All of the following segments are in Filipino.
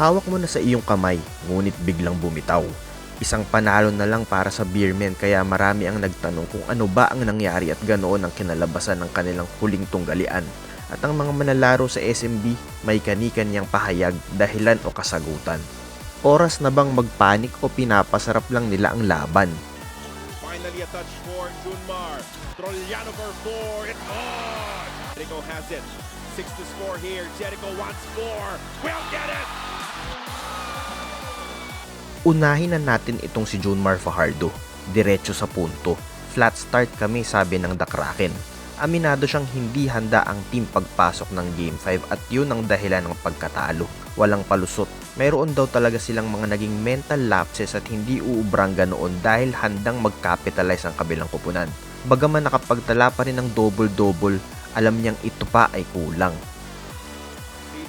Hawak mo na sa iyong kamay, ngunit biglang bumitaw. Isang panalo na lang para sa Beermen kaya marami ang nagtanong kung ano ba ang nangyari at ganoon ang kinalabasan ng kanilang huling tunggalian. At ang mga manlalaro sa SMB may kani-kanyang pahayag, dahilan o kasagutan. Oras na bang magpanik o pinapasarap lang nila ang laban? Finally a touch for Junmar. Trollano for four. It's on. Jericho has it. Six to score here. Jericho wants four. Will get it. Unahin na natin itong si Junmar Fajardo. Diretso sa punto. Flat start kami sabi ng The Kraken. Aminado siyang hindi handa ang team pagpasok ng Game 5 at yun ang dahilan ng pagkatalo. Walang palusot. Mayroon daw talaga silang mga naging mental lapses at hindi uubrang ganoon dahil handang mag-capitalize ang kabilang kupunan. Bagaman nakapagtala pa rin ng double-double, alam niyang ito pa ay kulang.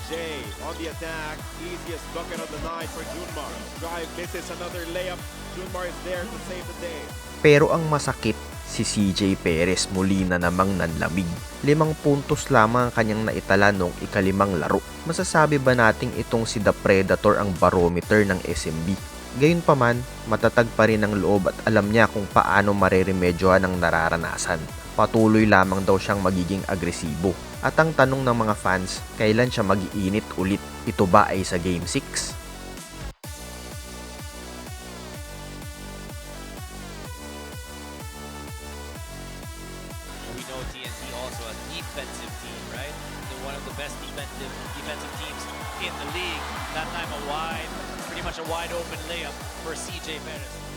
CJ on the attack. Easiest bucket of the night for Junmar. Drive misses another layup. Junmar is there to save the day. Pero ang masakit, si CJ Perez muli na namang nanlamig. Limang puntos lamang ang kanyang naitala noong ikalimang laro. Masasabi ba nating itong si The Predator ang barometer ng SMB? Gayunpaman, matatag pa rin ang loob at alam niya kung paano mareremedyohan ang nararanasan. Patuloy lamang daw siyang magiging agresibo. At ang tanong ng mga fans, kailan siya mag-iinit ulit? Ito ba ay sa Game 6? We know TNT also a defensive team, right? They're one of the best defensive defensive teams in the league. That time a wide,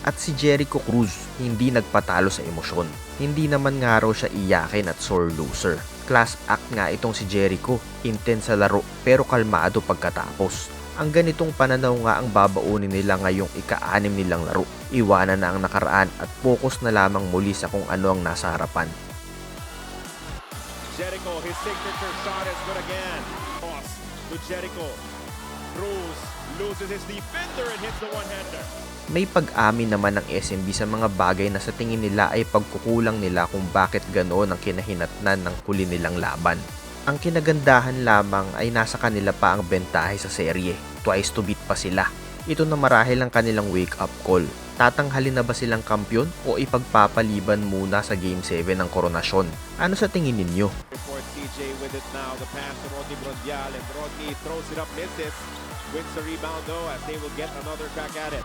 At si Jericho Cruz hindi nagpatalo sa emosyon. Hindi naman nga raw siya iyakin at sore loser. Class act nga itong si Jericho, intense sa laro pero kalmado pagkatapos. Ang ganitong pananaw nga ang babaunin nila ngayong ika-anim nilang laro. Iwanan na ang nakaraan at focus na lamang muli sa kung ano ang nasa harapan. Jericho, his signature shot is good again. Toss to Jericho. Cruz loses his defender and hits the one-hander. May pag-amin naman ng SMB sa mga bagay na sa tingin nila ay pagkukulang nila kung bakit ganoon ang kinahinatnan ng huli nilang laban. Ang kinagandahan lamang ay nasa kanila pa ang bentahe sa serye. Twice to beat pa sila. Ito na marahil ang kanilang wake-up call. Tatanghalin na ba silang kampyon o ipagpapaliban muna sa Game 7 ng koronasyon? Ano sa tingin ninyo? For CJ with it now, the pass to Rodney Brondial, and Rodney throws it up, misses. Wins the rebound though, as they will get another crack at it.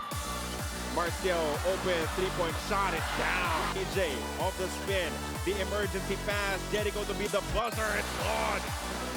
Marcio open, three-point shot, it's down. CJ off the spin, the emergency pass, Jericho to be the buzzer, it's gone.